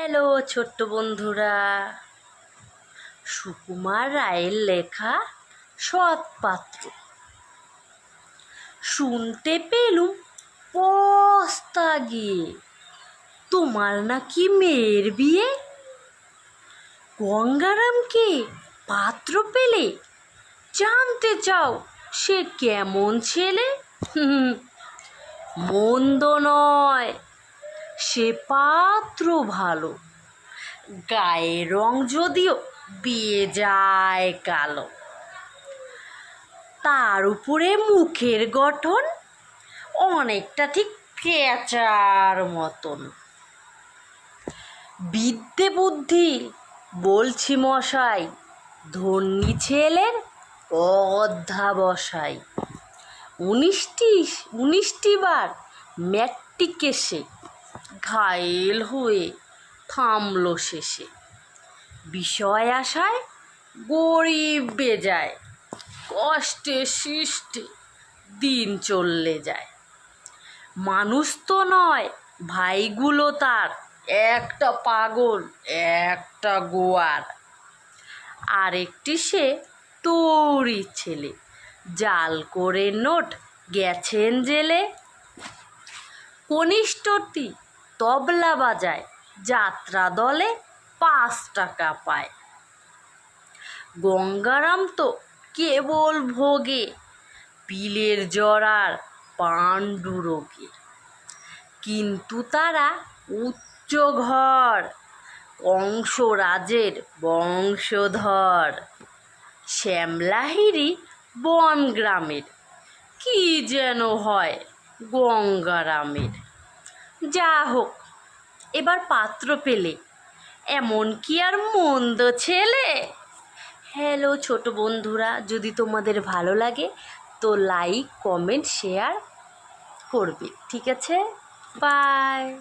Hello ছোট্ট বন্ধুরা। সুকুমার রায়ের লেখা সৎ পাত্র শুনতে পেলুম পস্তা গিয়ে। তোমার নাকি মেয়ের বিয়ে? গঙ্গারামকে পাত্র পেলে? জানতে চাও সে কেমন ছেলে? মন্দ নয়। সে পাত্র ভালো। গায়ের রং যদিও বিয়ে যায় কালো। তার উপরে মুখের গঠন অনেকটা ঠিক পেঁচার মতন। বিদ্যে বুদ্ধি, বলছি মশাই, ধন্যী ছেলের অধ্যাবসায় উনিশটি উনিশটি বার ম্যাট্রিকে সে ঘায়েল হয়ে থামল শেষে। বিষয় আশায় গরিব বেজায়, কষ্টে সৃষ্টে দিন চললে যায়। মানুষ তো নয়, ভাইগুলো তার, একটা পাগল, একটা গোয়ার। আরেকটি সে তোরই ছেলে, জাল করে নোট গেছেন জেলে। কনিষ্ঠটি তবলা বাজায়। যাত্রা দলে পাঁচ টাকা পায়। গঙ্গারাম তো কেবল ভোগে, পিলের জরার পাণ্ডুরোগে কিন্তু তারা উচ্চ ঘর, কংসরাজের বংশধর। শ্যামলাহিরি বন গ্রামের কি যেন হয় গঙ্গারামের। যা হোক, এবার পাত্র পেলে। এমন কি আর মন্দ, ছেলে? হ্যালো ছোট বন্ধুরা, যদি তোমাদের ভালো লাগে, তো লাইক কমেন্ট শেয়ার করবে। ঠিক আছে? বাই